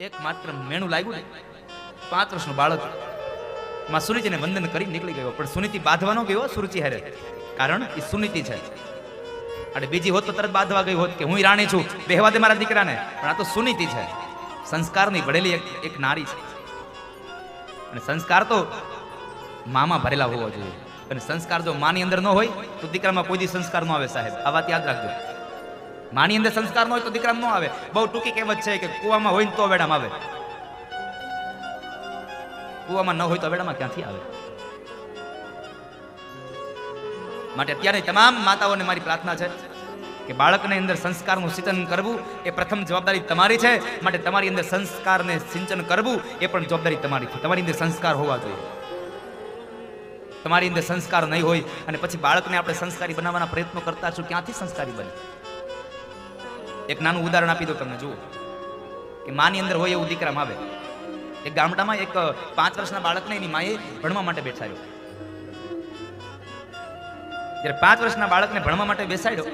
એક મેણું લાગ્યું ને? પાંચ વર્ષનું બાળક. માં સુનિતિને વંદન કરી નીકળી ગયો, પણ સુનિતિ બાંધવાનો ગયો સુરુચિ હારે. કારણ એ સુનિતિ છે. અને બીજી હોત તો તરત બાંધવા ગઈ હોત કે હું રાણી છું, બેહવા દે મારા દીકરાને. પણ આ તો સુનિતિ છે. સંસ્કારની ભળેલી એક એક નારી છે. અને સંસ્કાર તો મામાં ભરેલા હોવા જોઈએ. અને સંસ્કાર જો માની અંદર ન હોય, તો દીકરામાં કોઈ દી સંસ્કાર ન આવે સાહેબ. આ વાત યાદ રાખજો. માની અંદર સંસ્કાર ન હોય તો દીકરામાં ન આવે. બહુ ટૂંકી કહેવત છે કે કુવામાં હોય તો વેડામાં આવે. કુવામાં ન હોય તો વેડામાં ક્યાંથી આવે? માટે અત્યારે તમામ માતાઓને મારી પ્રાર્થના છે કે બાળકને અંદર સંસ્કારનું સિંચન કરવું એ પ્રથમ જવાબદારી તમારી છે. માટે તમારી અંદર સંસ્કારને સિંચન કરવું એ પણ જવાબદારી તમારી છે. તમારી અંદર સંસ્કાર હોવા જોઈએ. તમારી અંદર સંસ્કાર નહીં હોય અને પછી બાળકને આપણે સંસ્કારી બનાવવાના પ્રયત્નો કરતા છું ક્યાંથી સંસ્કારી બને? એક નાનું ઉદાહરણ આપી દો તમને, જુઓ. કે માની અંદર હોય એવું દીકરામાં આવે એક ગામડામાં એક પાંચ વર્ષના બાળકને એની માએ ભણવા માટે બેસાડ્યો. જ્યારે પાંચ વર્ષના બાળકને ભણવા માટે બેસાડ્યો,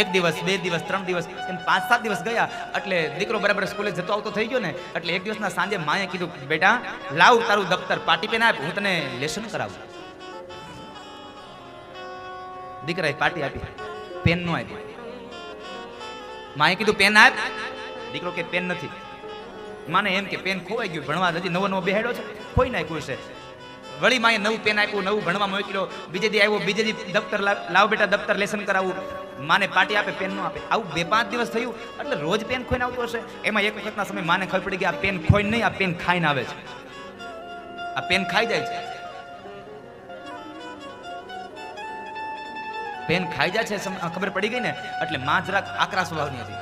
એક દિવસ, બે દિવસ, ત્રણ દિવસ, એમ પાંચ, સાત દિવસ ગયા, એટલે દીકરો બરાબર સ્કૂલે જતો આવતો થઈ ગયો ને, એટલે એક દિવસના સાંજે માએ કીધું, બેટા, લાવ તારું દફતર પાટી પેન આપ, હું તને લેસન કરાવું. દીકરાએ પાટી આપી. પેન નો આપ્યો. માએ કીધું, પેન આપ. દીકરો કે, પેન નથી. માને એમ કે, પેન ખોવાઈ ગયું, ભણવા નથી. નવો નવો બેહેડો છે. ખોઈ નાખ્યું છે વળી માએ નવું પેન આપ્યું, નવું ભણવા મોકલ્યો બીજે દી આવ્યો બીજે દી દફતર લાવ બેટા, દફતર લેસન કરાવું. માને પાટી આપે, પેન નો આપે. આવું બે પાંચ દિવસ થયું, એટલે રોજ પેન ખોઈને આવતું હશે. એમાં એક વખતના સમય માને ખબર પડી કે આ પેન ખોઈને નહીં, આ પેન ખાઈને આવે છે. આ પેન ખાઈ જાય છે. પેન ખાઈ જાય છે ખબર પડી ગઈ ને? એટલે માં જરાક આકરા સ્વભાવની હતી.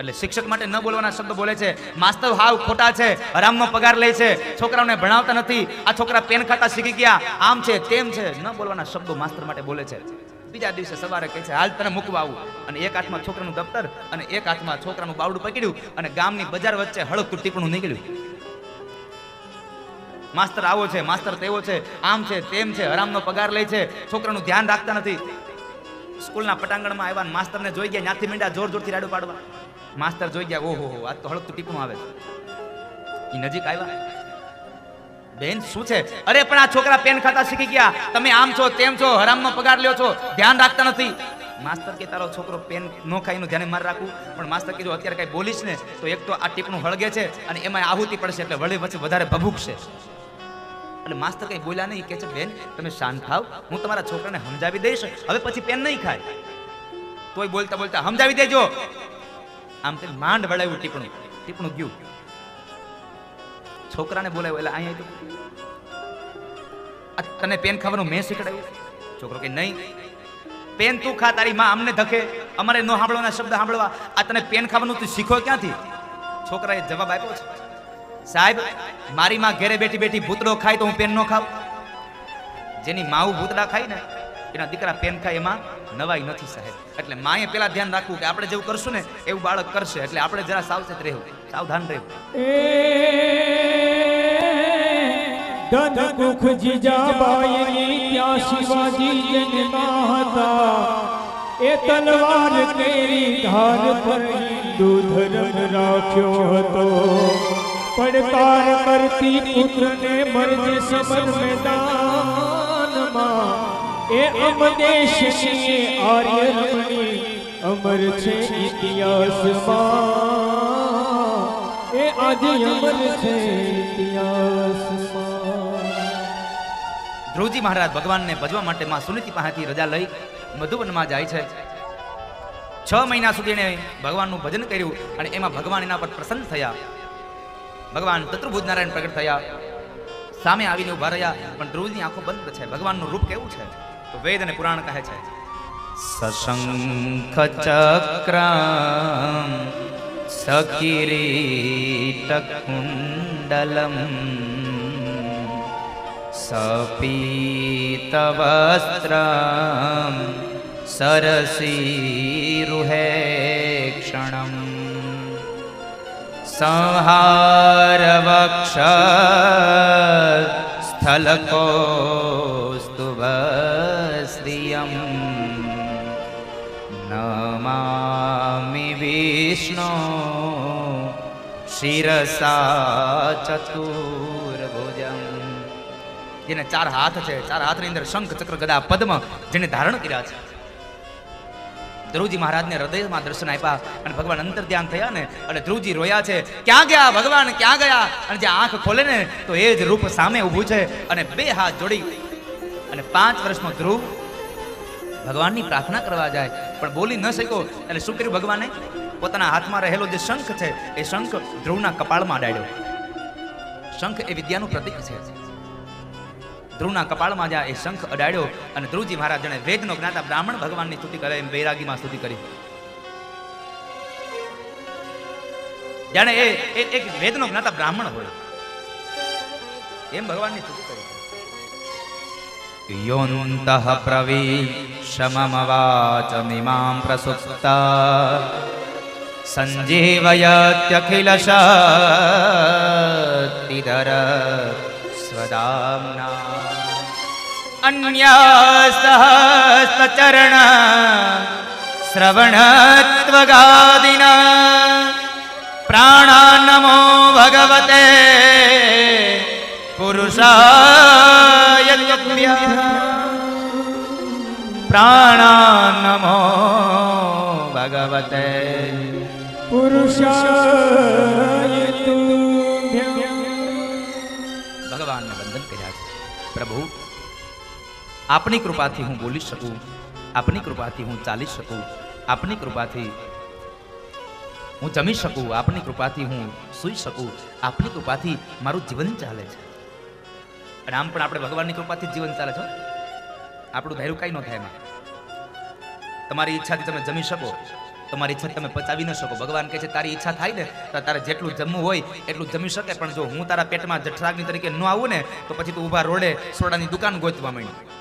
એટલે શિક્ષક માટે ન બોલવાના શબ્દો બોલે છે. માસ્તર હાવ ખોટા છે હરામમાં પગાર લે છે. છોકરાઓને ભણાવતા નથી. આ છોકરા પેન ખાતા શીખી ગયા. આમ છે, તેમ છે. ન બોલવાના શબ્દો માસ્તર માટે બોલે છે. બીજા દિવસે સવારે કહે છે, હાલ તને મૂકવા આવું. અને એક હાથમાં છોકરાનું દફતર અને એક હાથમાં છોકરાનું બાવડું પકડ્યું અને ગામની બજાર વચ્ચે હળકતું ટીપણું નીકળ્યું. માસ્તર આવો છે, માસ્તર તેવો છે, આમ છે, તેમ છે, હરામનો પગાર લે છે, છોકરાનું ધ્યાન રાખતા નથી. સ્કૂલના પટાંગણમાં આવ્યા માસ્તરને જોઈ ગયા, ત્યાંથી મીંડા જોર જોરથી રાડું પાડવા. માસ્તર જોઈ ગયા, ઓહો હો આ તો હળકતું ટીપણું આવે. એ નજીક આવ્યા બેન, શું છે? અરે, પણ આ છોકરા પેન ખાતા શીખી ગયા. તમે આમ છો, તેમ છો, હરામનો પગાર લ્યો છો, ધ્યાન રાખતા નથી. માસ્તર કે, તારો છોકરો પેન નો ખાય, એનું ધ્યાન માર રાખવું પણ માસ્તર કીધું અત્યારે કઈ બોલીશ ને, તો એક તો આ ટીપણું હળગે છે અને એમાં આહુતિ પડશે એટલે વળી પછી વધારે ભભૂકશે. એટલે માસ્તર કઈ બોલ્યા નહીં કે છે, બેન, તમે શાંત થાવ હું તમારા છોકરાને સમજાવી દઈશ, હવે પછી પેન નહીં ખાય. તોય બોલતા બોલતા, સમજાવી દેજો. આમ તે માંડ વળાવ્યું ટીપણું ટીપણું ગયું. છોકરાને બોલાવ્યો એટલે અહીંયા તને પેન ખાવાનું મેં શીખડાવ્યું છોકરો કે નહીં. પેન તું ખા, તારી માં અમને ધકે, અમારે નો સાંભળવાના શબ્દ સાંભળવા. આ તને પેન ખાવાનું તું શીખો ક્યાંથી? છોકરાએ જવાબ આપ્યો છે સાહેબ, મારી માં ઘેરે બેઠી બેઠી ભૂતડો ખાય તો હું પેન નો ખાવ જેની માવું ભૂતડા ખાય ને, એના દીકરા પેન ખાય એમાં નવાઈ નથી સાહેબ. એટલે માએ પેલા ધ્યાન રાખવું કે આપણે જેવું કરશું ને, એવું બાળક કરશે. એટલે આપણે જરા સાવચેત રહેવું, સાવધાન રહેવું. ધન કુખ જીજાબાઈની ત્યાં શિવાજી જન્મા હતા એ તલવાર કેરી ધાર પર હિન્દુ ધર્મ રાખ્યો હતો. પડકાર કરતી પુત્રને મરજે સમર મેદાનમાં એ અમદેશ સિંહ આર્ય રમણી અમર છે ઇતિહાસમાં એ આજે અમર છે ઇતિહાસમાં ધ્રુવજી મહારાજ ભગવાનને ભજવા માટે માં સુનીતિ પાસેથી રજા લઈ મધુવનમાં જાય છે. છ મહિના સુધી એણે ભગવાનનું ભજન કર્યું અને એમાં ભગવાન એના પર પ્રસન્ન થયા. ભગવાન ચતુર્ભુજ નારાયણ પ્રગટ થયા. સામે આવીને ઊભા રહ્યા, પણ ધ્રુવની આંખો બંધ છે. ભગવાનનું રૂપ કેવું છે? તો વેદ અને પુરાણ કહે છે, સશંખ ચક્રમ સકિરીટ કુંડલમ સપીતવસ્ત્રમ સરસીરુહેક્ષણમ સ્થલકોસ્તુભ શ્રિયમ નમામિ વીર વિષ્ણુ શિરસા ચતુર્ભુજમ જેને ચાર હાથ છે ચાર હાથની અંદર શંખ ચક્ર ગદા પદ્મ જેને ધારણ કર્યા છે ધ્રુવજી મહારાજને હૃદયમાં દર્શન આપ્યા અને ભગવાન અંતર ધ્યાન થયા ને અને ધ્રુવજી રોયા છે. ક્યાં ગયા ભગવાન? ક્યાં ગયા? અને જે આંખ ખોલે ને, તો એ જ રૂપ સામે ઊભું છે અને બે હાથ જોડી અને પાંચ વર્ષનો ધ્રુવ ભગવાનની પ્રાર્થના કરવા જાય. પણ બોલી ન શક્યો. એટલે શું કર્યું ભગવાને? પોતાના હાથમાં રહેલો જે શંખ છે, એ શંખ ધ્રુવના કપાળમાં ડાળ્યો. શંખ એ વિદ્યાનું પ્રતીક છે. ધ્રુવના કપાળમાં જ્યાં એ શંખ અડાડ્યો અને ધ્રુવજી મહારાજ જણે વેદનો જ્ઞાતા બ્રાહ્મણ ભગવાનની સ્તુતિ કરે એમ વૈરાગીમાં સ્તુતિ કરી. જાણે એ એક વેદનો જ્ઞાતા બ્રાહ્મણ હોય. એમ ભગવાનની સ્તુતિ કરી. યોन्तः પ્રવીશમમવાચમિમાં પ્રસુપ્તા. સ્વદામના અન્ય સહસ્તચરણ શ્રવણત્વગાદિના પ્રાણા નમો ભગવતે પુરુષાય પ્રાણા નમો ભગવતે પુરુષાય પ્રભુ, આપની કૃપાથી હું બોલી શકું, આપની કૃપાથી હું ચાલી શકું, આપની કૃપાથી હું જમી શકું, આપની કૃપાથી હું સૂઈ શકું, આપની કૃપાથી મારું જીવન ચાલે છે. અને આમ પણ આપણે ભગવાનની કૃપાથી જીવન ચાલે છે આપણું ધૈર્ય કાંઈ ન થાય એમાં. તમારી ઈચ્છાથી તમે જમી શકો. તમારી ઈચ્છા તમે પચાવી ન શકો. ભગવાન કહે છે, તારી ઈચ્છા થાય ને, તો તારે જેટલું જમવું હોય, એટલું જમી શકે, પણ જો હું તારા પેટમાં જઠરાગ્નિ તરીકે ન આવું ને, તો પછી તું ઊભા રોડે સોડાની દુકાન ગોતવા માંડી.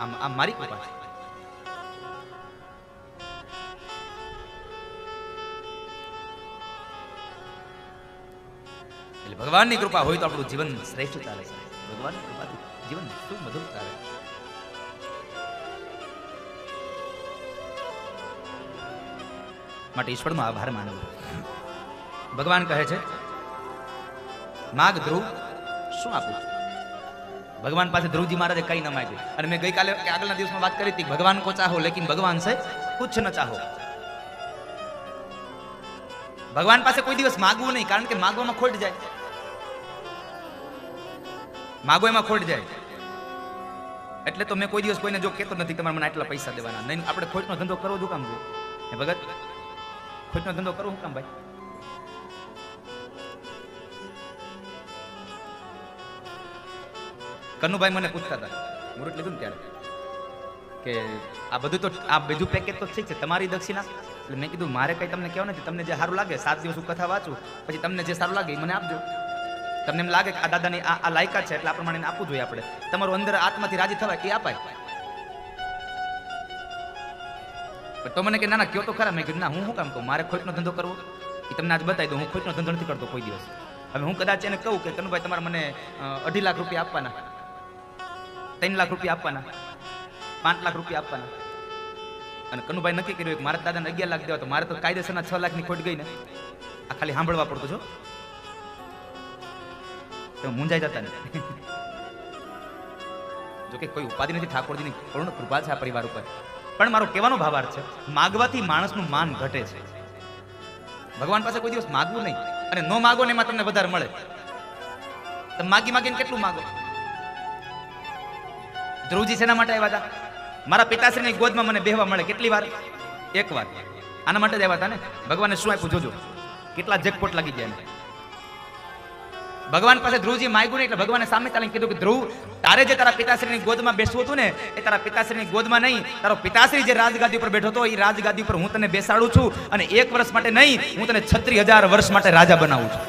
આમ આમ મારી કૃપા ભગવાનની કૃપા હોય તો આપણું જીવન શ્રેષ્ઠ ચાલે છે ભગવાનની કૃપાથી જીવન શું મધુર ચાલે માટે ઈશ્વરનો આભાર માનવો. ભગવાન કહે છે, માગ ધ્રુવ, શું આપું ભગવાન પાસે ધ્રુવજી મહારાજે કઈ ન માગ્યું. અને મેં ગઈકાલે આગળના દિવસમાં વાત કરી હતી, ભગવાન કો ચાહો, લેકિન ભગવાન છે કુછ ન ચાહો. ભગવાન પાસે કોઈ દિવસ માગવું નહીં, કારણ કે માગવામાં ખોટ જાય. માગો એમાં ખોટ જાય. એટલે તો મેં કોઈ દિવસ કોઈને જો કહેતો નથી તમારે મને આટલા પૈસા દેવાના, નહીં, આપણે ખોટનો ધંધો કરવો જો કામ જોઈએ ભગત ખોટનો ધંધો કરું કામ, ભાઈ? કનુભાઈ મને પૂછતા હતા મુરત લીધું ને ત્યારે, કે આ બધું તો, આ બીજું પેકેજ તો ઠીક છે, તમારી દક્ષિણા. એટલે મેં કીધું, મારે કંઈ તમને કહેવું નથી, તમને જે સારું લાગે, સાત દિવસ હું કથા વાંચું, પછી તમને જે સારું લાગે એ મને આપજો. તમને એમ લાગે કે આ દાદાની આ લાયકાત છે, એટલે આ પ્રમાણે આપવું જોઈએ આપણે. તમારું અંદર આત્માથી રાજી થવાય એ અપાય. પણ તો મને કે ના કયો તો ખરા? મેં કીધું, ના, હું શું કામ કહું મારે ખોટનો ધંધો કરવો? એ તમને આજ બતાવી દઉં, હું ખોટનો ધંધો નથી કરતો કોઈ દિવસ. હવે હું કદાચ એને કહું કે કનુભાઈ તમારે મને અઢી લાખ રૂપિયા આપવાના. ત્રણ લાખ રૂપિયા આપવાના. પાંચ લાખ રૂપિયા આપવાના. અને કનુભાઈ નક્કી કર્યું કે, મારા દાદાને અગિયાર લાખ દેવા, તો મારે તો કાયદેસરના છ લાખની ખોટ ગઈ ને. આ ખાલી સાંભળવા પડતું છો તો મુંજાઈ જતા ને. જો કે કોઈ ઉપાધિ નથી ઠાકોરજીની કરુણ કૃપા છે આ પરિવાર ઉપર. પણ મારો કહેવાનો ભાવાર્થ છે, માગવાથી માણસનું માન ઘટે છે. ભગવાન પાસે કોઈ દિવસ માગવું નહીં, અને ન માગો ને એમાં તમને વધારે મળે. તમે માગી માગીને કેટલું માગો? ધ્રુવજી શેના માટે આવ્યા હતા? મારા પિતાશ્રીની ગોદમાં મને બેહવા મળે, કેટલી વાર? એક વાર. આના માટે જ આવ્યા હતા ને? ભગવાને શું આપ્યું? જોજો. કેટલા જેકપોટ લાગી ગયા. ભગવાન પાસે ધ્રુવજી માગ્યું એટલે ભગવાને સામે ચાલીને કીધું કે ધ્રુવ, તારે જે તારા પિતાશ્રીની ગોદમાં બેસવું હતું ને, એ તારા પિતાશ્રીની ગોદમાં નહીં. તારો પિતાશ્રી જે રાજગાદી ઉપર બેઠો હતો, એ રાજગાદી ઉપર હું તને બેસાડું છું અને એક વર્ષ માટે નહીં, હું તને છત્રી હજાર વર્ષ માટે રાજા બનાવું છું.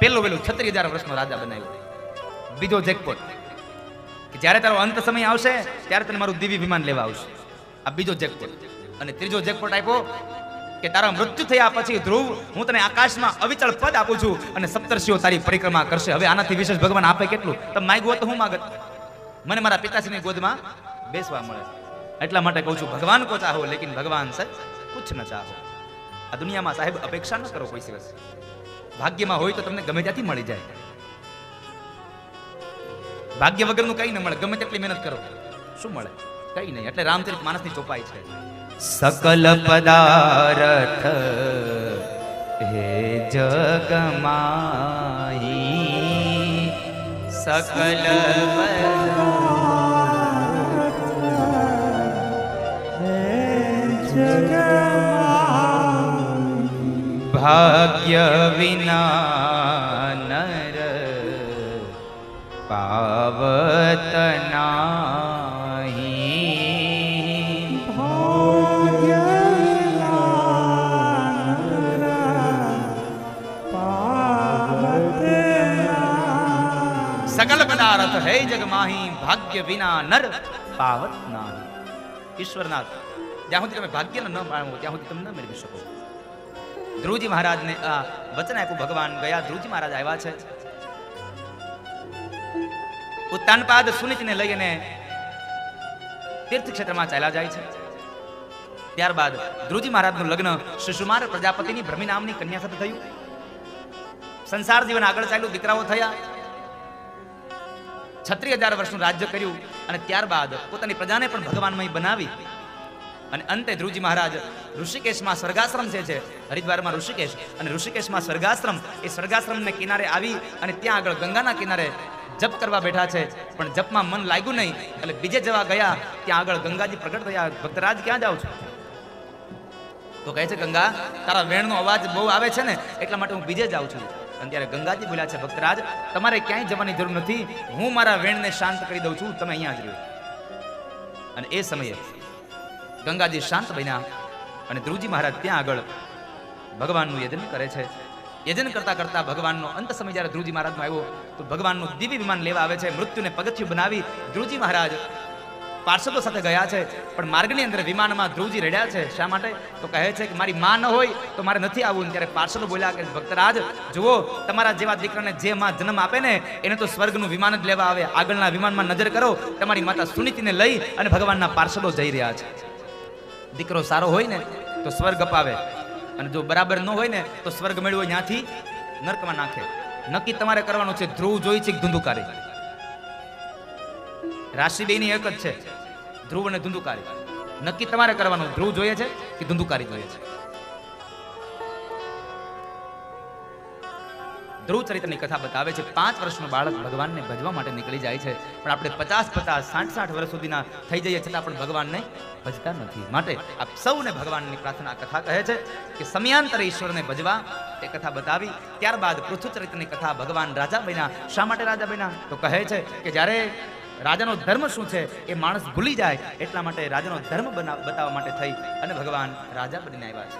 પેલું પેલું છત્રી હજાર વર્ષનો રાજા બનાવ્યો. બીજો જેકપોટ કે જ્યારે તારો અંત સમય આવશે, ત્યારે તને મારું દિવ્ય વિમાન લેવા આવશે. આ બીજો જેકપોટ અને ત્રીજો જેકપોટ આપ્યો કે તારા મૃત્યુ થયા પછી ધ્રુવ, હું તને આકાશમાં અવિચળ પદ આપું છું અને સપ્તર્ષિઓ તારી પરિક્રમા કરશે. હવે આનાથી વિશેષ ભગવાન આપે કેટલું? તમે માગ્યું તો હું માગત. મને મારા પિતાશ્રીની ગોદમાં બેસવા મળે. એટલા માટે કહું છું, ભગવાન કો ચાહો, લેકિન ભગવાન સે કુછ ન ચાહો. આ દુનિયામાં સાહેબ અપેક્ષા ન કરો કોઈ દિવસ. ભાગ્યમાં હોય તો તમને ગમે ત્યાંથી મળી જાય. ભાગ્ય વગરનું કઈ ન મળે. ગમે તેટલી મહેનત કરો. શું મળે? કઈ નહીં. એટલે રામચરિત માનસની ચોપાઈ છે. सकलपदारथ हे जगमाय सकल भाग्यविना પદાર્થ હે જગમાહી ભાગ્ય વિના નર પાવત નાહી. ઈશ્વરનાથ, જ્યાં સુધી તમે ભાગ્યને ન માણો ત્યાં સુધી તમે ન મેળવી શકો. ધ્રુવજી મહારાજને આ વચન આપ્યું, ભગવાન ગયા, ધ્રુવજી મહારાજ આવ્યા છે. ઉત્તાનપાદ સુનિતને લઈને તીર્થ ક્ષેત્રમાં ચાલ્યા જાય છે. ત્યારબાદ ધ્રુવજી મહારાજનું લગ્ન સુષુમાર પ્રજાપતિની ભ્રમી નામની કન્યા સાથે થયું. સંસાર જીવન આગળ ચાલ્યું, દીકરાઓ થયા. છત્રી હજાર વર્ષનું રાજ્ય કર્યું અને ત્યારબાદ પોતાની પ્રજાને પણ ભગવાનમય બનાવી. અને અંતે ધ્રુવજી મહારાજ ઋષિકેશમાં સ્વર્ગાશ્રમ જે છે, હરિદ્વારમાં ઋષિકેશ, અને ઋષિકેશમાં સ્વર્ગાશ્રમ, એ સ્વર્ગાશ્રમને કિનારે આવી અને ત્યાં આગળ ગંગાના કિનારે જપ કરવા બેઠા છે. પણ જપમાં મન લાગ્યું નહીં, એટલે બીજે જવા ગયા, ત્યાં આગળ ગંગાજી પ્રગટ થયા, ભક્તરાજ, ક્યાં જાઓ છો? તો કહે છે, ગંગા, તારા વેણનો અવાજ બહુ આવે છે ને, એટલા માટે હું બીજે જાઉં છું. અને ગંગાજી બોલ્યા છે, ભક્તરાજ, તમારે ક્યાંય જવાની જરૂર નથી. હું મારા વેણને શાંત કરી દઉં છું. તમે અહીંયા જ રહ્યો. અને એ સમયે ગંગાજી શાંત બન્યા અને ધ્રુવજી મહારાજ ત્યાં આગળ ભગવાનનું યજન કરે છે. યજન કરતા કરતા ભગવાનનો અંત સમય જ્યારે ધ્રુવજી મહારાજમાં આવ્યો, તો ભગવાનનું દિવ્ય વિમાન લેવા આવે છે, મૃત્યુને પગથિયું બનાવી ધ્રુવજી મહારાજ પાર્ષદો સાથે ગયા છે, પણ માર્ગની અંદર વિમાનમાં ધ્રુવજી રડ્યા છે. શા માટે? તો કહે છે કે મારી માં ન હોય તો મારે નથી આવવું. ત્યારે પાર્ષદો બોલ્યા કે, ભક્તરાજ, જુઓ, તમારા જેવા દીકરાને જે માં જન્મ આપે ને, એને તો સ્વર્ગનું વિમાન જ લેવા આવે. આગળના વિમાનમાં નજર કરો. તમારી માતા સુનીતિને લઈ અને ભગવાનના પાર્ષદો જઈ રહ્યા છે. દીકરો સારો હોય ને, તો સ્વર્ગ અપાવે. અને જો બરાબર ન હોય ને, તો સ્વર્ગ મેળવો. ત્યાંથી નર્કમાં નાખે. નક્કી તમારે કરવાનું છે ધ્રુવ જોઈ છે ધુંધુકારી. રાશિ બેની એક જ છે, ધ્રુવ અને ધુંધુકારી. નક્કી તમારે કરવાનું, ધ્રુવ જોઈએ છે કે ધુંધુકારી જોઈએ છે? ધ્રુવ ચરિત્રની કથા બતાવે છે, પાંચ વર્ષનું બાળક ભગવાનને ભજવા માટે નીકળી જાય છે, પણ આપણે પચાસ પચાસ સાઠ સાઠ વર્ષ સુધીના થઈ જઈએ છતાં પણ ભગવાનને ભજતા નથી. માટે આપ સૌને ભગવાનની પ્રાર્થના કથા કહે છે કે સમયાંતરે ઈશ્વરને ભજવા એ કથા બતાવી, ત્યારબાદ પૃથ્વી ચરિત્રની કથા ભગવાન રાજા બન્યા શા માટે રાજા બન્યા તો કહે છે કે જ્યારે રાજાનો ધર્મ શું છે એ માણસ ભૂલી જાય એટલા માટે રાજાનો ધર્મ બતાવવા માટે થઈ અને ભગવાન રાજા બનીને આવ્યા છે.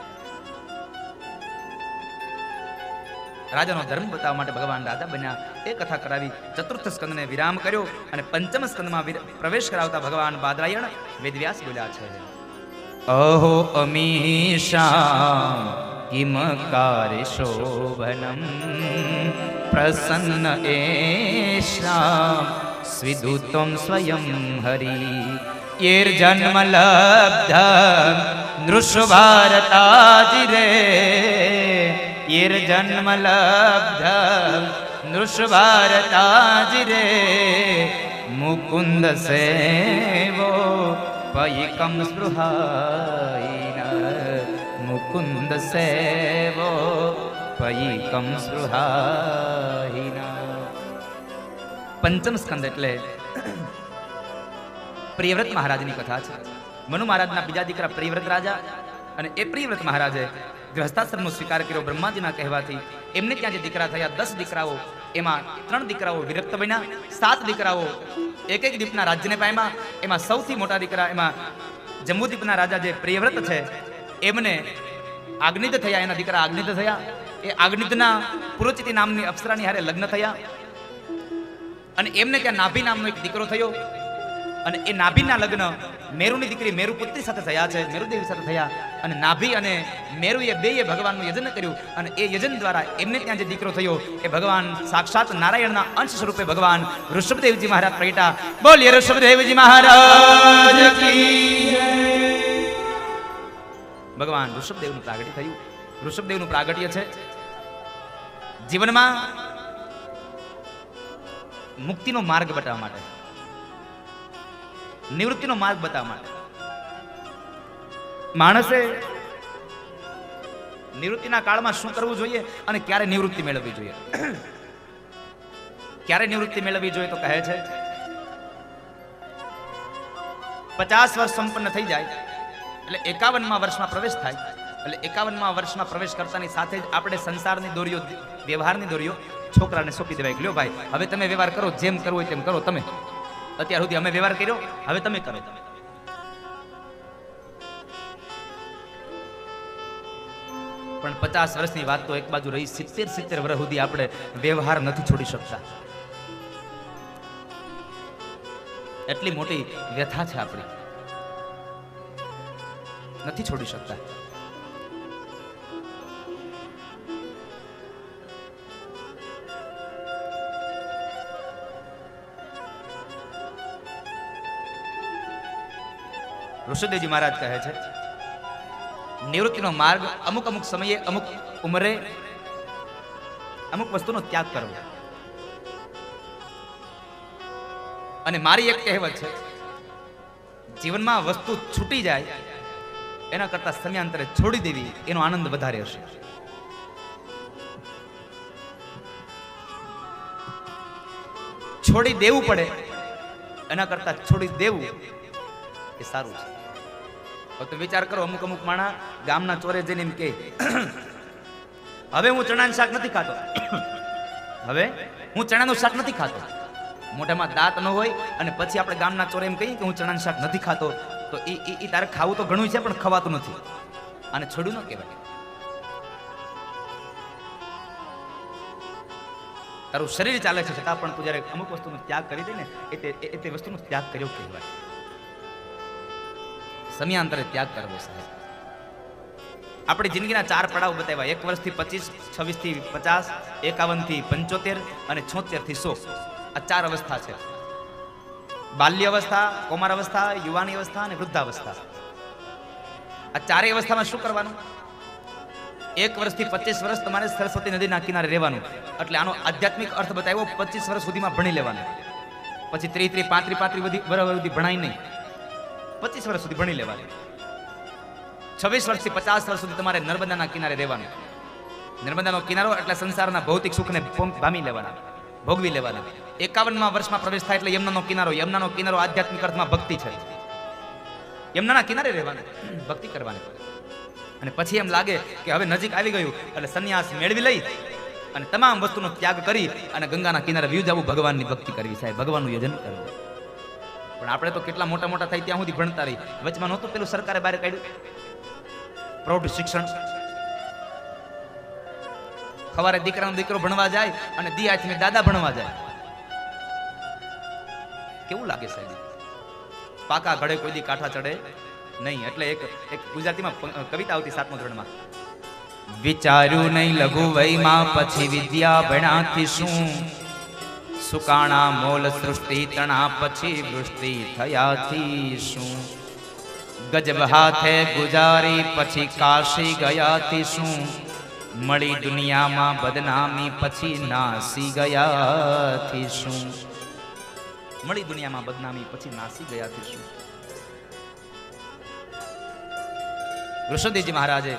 રાજાનો ધર્મ બતાવવા માટે ભગવાન રાજા બન્યા. એ કથા કરાવી ચતુર્થ સ્કંદને વિરામ કર્યો અને પંચમ સ્કંદમાં પ્રવેશ કરાવતા ભગવાન બાદરાયણ વેદવ્યાસ બોલ્યા છે. અહો અમીશા, કિમ કાર્ય શોભનમ પ્રસન્ન સ્વિદુત્વમ સ્વયં હરી યર્જન્મ લબ્ધ નૃષભારતાજિરે યર્જન્મ લબ્ધ નૃષભારતાજિરે મુકુંદ સેવો પૈકમ સ્પૃહાઈન મુકુંદ સેવો પૈકમ સ્પૃહાઈન પંચમ સ્કંદ એટલે પ્રિયવ્રત મહારાજની કથા છે. મનુ મહારાજના બીજા દીકરા પ્રિયવ્રત રાજા અને એ પ્રિયવ્રત મહારાજે ગ્રહસ્થાશ્રમનો સ્વીકાર કર્યો બ્રહ્માજીના કહેવાથી. એમને ત્યાં જે દીકરા થયા, દસ દીકરાઓ, એમાં ત્રણ દીકરાઓ વિરક્ત બન્યા, સાત દીકરાઓ એક એક દીપના રાજ્યને પામ્યા એમાં સૌથી મોટા દીકરા એમાં જમ્બુદીપના રાજા જે પ્રિયવ્રત છે, એમને આગ્નિત થયા, એના દીકરા આગ્નિત થયા. એ આગ્નિતના પુરોચિતિ નામની અપ્સરાની હારે લગ્ન થયા. અને એમને ત્યાં નાભી નામનો એક દીકરો થયો. અને એ નાભીના લગ્ન મેરુની દીકરી મેરુ પુત્રી સાથે થયા છે, મેરુદેવી સાથે થયા. અને નાભી અને મેરુએ બેએ ભગવાનનું યજન કર્યું અને એ યજન દ્વારા એમને ત્યાં જે દીકરો થયો, એ ભગવાન સાક્ષાત નારાયણના અંશ સ્વરૂપે ભગવાન ઋષભદેવજી મહારાજ પ્રગટા. બોલીએ ઋષભદેવજી મહારાજ ભગવાન ઋષભદેવનું પ્રાગટ્ય થયું. ઋષભદેવનું પ્રાગટ્ય છે. જીવનમાં મુક્તિનો માર્ગ બતાવવા માટે. નિવૃત્તિનો માર્ગ બતાવવા માટે. માણસે નિવૃત્તિના કાળમાં શું કરવું જોઈએ અને ક્યારે નિવૃત્તિ મેળવવી જોઈએ? ક્યારે નિવૃત્તિ મેળવવી જોઈએ તો કહે છે, પચાસ વર્ષ સંપન્ન થઈ જાય, એટલે એકાવનમાં વર્ષમાં પ્રવેશ થાય, એટલે એકાવનમાં વર્ષમાં પ્રવેશ કરતાની સાથે જ આપણે સંસારની દોરીઓ, વ્યવહારની દોરીઓ છોકરાને સોંપી દેવાય કે, લ્યો ભાઈ, હવે તમે વ્યવહાર કરો, જેમ કરવો હોય તેમ કરો, તમે. અત્યાર સુધી અમે વ્યવહાર કર્યો, હવે તમે કરો. પણ પચાસ વર્ષની વાત તો એક બાજુ રહી, સિત્તેર સિત્તેર વર્ષ સુધી આપણે વ્યવહાર નથી છોડી શકતા. એટલી મોટી વ્યથા છે આપણી. નથી છોડી શકતા. ઋષભદેવજી મહારાજ કહે છે, નિવૃત્તિનો માર્ગ અમુક અમુક સમયે અમુક ઉંમરે અમુક વસ્તુનો ત્યાગ કરવો. અને મારી એક કહેવત છે, જીવનમાં વસ્તુ છૂટી જાય, એના કરતા સમયાંતરે છોડી દેવી એનો આનંદ વધારે હશે. છોડી દેવું પડે, એના કરતા છોડી દેવું એ સારું છે. તમે વિચાર કરો, અમુક અમુક માણા ગામના ચોરે જઈને એમ કે, હવે હું ચણાનું શાક નથી ખાતો. હવે હું ચણાનું શાક નથી ખાતો. મોઢામાં દાંત ન હોય અને પછી આપણે ગામના ચોરે એમ કહીએ કે હું ચણાનું શાક નથી ખાતો, તો એ એ તારે ખાવું તો ઘણું છે, પણ ખવાતું નથી. અને છોડ્યું ન કહેવાય. તારું શરીર ચાલે છે, છતાં પણ તું જ્યારે અમુક વસ્તુનો ત્યાગ કરી દે ને તે, એ તે વસ્તુનો ત્યાગ કર્યો કહેવાય. સમયાંતરે ત્યાગ કરવો, સાહેબ. આપણી જિંદગીના ચાર પડાવ બતાવ્યા. એક વર્ષથી પચીસ, છવ્વીસથી પચાસ, એકાવનથી પંચોતેર અને છોતેરથી સો. આ ચાર અવસ્થા છે. બાલ્ય અવસ્થા, કોમાર અવસ્થા, યુવાની અવસ્થા અને વૃદ્ધાવસ્થા. આ ચારેય અવસ્થામાં શું કરવાનું? એક વર્ષથી પચીસ વર્ષ તમારે સરસ્વતી નદીના કિનારે રહેવાનું. એટલે આનો આધ્યાત્મિક અર્થ બતાવ્યો, પચીસ વર્ષ સુધીમાં ભણી લેવાનું. પછી ત્રીસ ત્રીસ પાંત્રી પાંત્રી બધી બરાબર સુધી ભણાય નહીં. પચીસ વર્ષ સુધી ભણી લેવાની. છવ્વીસ વર્ષથી પચાસ વર્ષ સુધી તમારે નર્મદાના કિનારે રહેવાનું. નર્મદાનો કિનારો એટલે સંસારના ભૌતિક સુખને ભોમ- લેવાના, ભોગવી લેવાના. એકાવનમાં વર્ષમાં પ્રવેશ થાય એટલે યમુનાનો કિનારો યમુનાનો કિનારો આધ્યાત્મિક અર્થમાં ભક્તિ છે. યમુનાના કિનારે રહેવાનું, ભક્તિ કરવાની. અને પછી એમ લાગે કે હવે નજીક આવી ગયું, એટલે સંન્યાસ મેળવી લઈ અને તમામ વસ્તુનો ત્યાગ કરી અને ગંગાના કિનારે વ્યૂ જવું ભગવાનની ભક્તિ કરવી સાહેબ, ભગવાનનું યજન કરવું. પણ આપણે તો કેટલા મોટા મોટા થાય ત્યાં સુધી ભણતા રહી. વચમાં નહોતું પેલું સરકારે બહાર કાઢ્યું? પ્રૌઢ શિક્ષણ. સવારે દીકરાનો દીકરો ભણવા જાય અને દી દાદા ભણવા જાય. કેવું લાગે સાહેબ? પાકા ઘડે કોઈ દી કાંઠા ચડે? નહીં, એટલે એક એક ગુજરાતીમાં કવિતા આવતી સાતમો ધોરણમાં. વિચાર્યું નહીં લઘુ વયમાં, પછી વિદ્યા ભણાથી શું સુકાણા મોલ સૃષ્ટિ તણા પછી વૃષ્ટિ થયાથી શું? ગજબ હાથે ગુજારી પછી કાશી ગયાથી શું? મળી દુનિયામાં બદનામી પછી નાસી ગયાથી શું? મળી દુનિયામાં બદનામી પછી નાસી ગયાથી શું? ઋષભદેવજી મહારાજે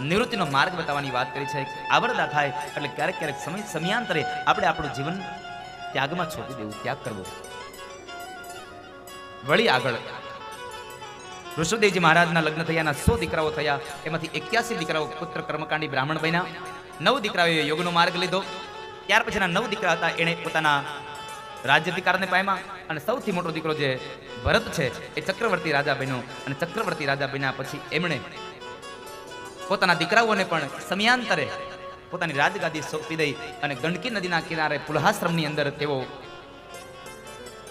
નિવૃત્તિનો માર્ગ બતાવવાની વાત કરી છે. આવરદા થાય એટલે ક્યારેક ક્યારેક સમય સમયાંતરે આપણે આપણું જીવન ત્યાગમાં છોડી દેવું, ત્યાગ કરવો. વળી આગળ ઋષભદેવજી મહારાજના લગ્ન થયાના સો દીકરાઓ થયા. એમાંથી એક્યાસી દીકરાઓ પુત્ર કર્મકાંડી બ્રાહ્મણ બન્યા. નવ દીકરાઓએ યોગનો માર્ગ લીધો. ત્યાર પછીના નવ દીકરા હતા, એણે પોતાના રાજ્યાધિકારને પામ્યા. અને સૌથી મોટો દીકરો જે ભરત છે, એ ચક્રવર્તી રાજા બન્યો. અને ચક્રવર્તી રાજા બન્યા પછી એમણે પોતાના દીકરાઓને પણ સમયાંતરે પોતાની રાજગાદી સોંપી દઈ અને ગંડકી નદીના કિનારે પુલહાશ્રમની અંદર તેઓ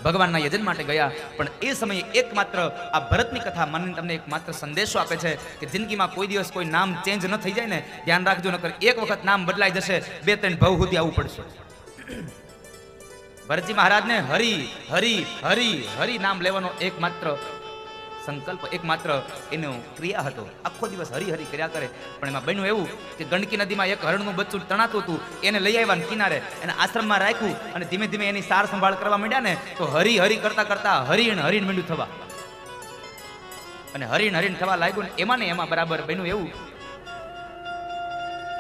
ભગવાનના યજન માટે ગયા. પણ એ સમયે એકમાત્ર આ ભરતની કથા મને તમને એક માત્ર સંદેશો આપે છે કે જિંદગીમાં કોઈ દિવસ કોઈ નામ ચેન્જ ન થઈ જાય ને, ધ્યાન રાખજો, નકર એક વખત નામ બદલાઈ જશે, બે ત્રણ ભવ સુધી આવવું પડશે. ભરતજી મહારાજને હરી હરી હરી હરી નામ લેવાનો એકમાત્ર સંકલ્પ એકમાત્ર એનો ક્રિયા હતો. આખો દિવસ હરી હરી કર્યા કરે. પણ એમાં બન્યું એવું કે ગંડકી નદીમાં એક હરણનું બચ્ચું તણાતું હતું. એને લઈ આવ્યા ને કિનારે એને આશ્રમમાં રાખ્યું અને ધીમે ધીમે એની સાર સંભાળ કરવા માંડ્યા ને તો હરી હરી કરતા કરતા હરિણ હરિણ મીંડું થવા. અને હરિણ હરિણ થવા લાગ્યું ને એમાં ને એમાં બરાબર બન્યું એવું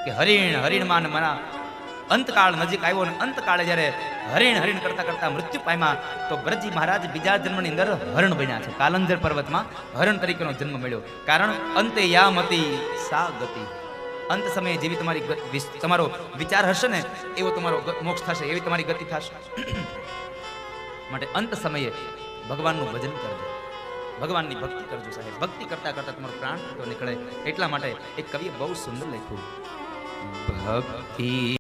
કે હરિણ હરિણમાં ને મારા અંતકાળ નજીક આવ્યો ને અંતકાળે જ્યારે હરીણ હરિણ કરતા કરતા મૃત્યુ પામ્યા. તો બ્રજી મહારાજ બીજા જન્મની અંદર હરણ બન્યા છે. કાલંજર પર્વતમાં હરણ તરીકેનો જન્મ મળ્યો. કારણ અંતે યામતી સા ગતિ અંત સમયે જેવી તમારી તમારો વિચાર હશે ને, એવો તમારો મોક્ષ થશે, એવી તમારી ગતિ થશે. માટે અંત સમયે ભગવાનનું ભજન કરજો. ભગવાનની ભક્તિ કરજો સાહેબ. ભક્તિ કરતા કરતા તમારો પ્રાણ નીકળે. એટલા માટે એક કવિએ બહુ સુંદર લખ્યું. ભક્તિ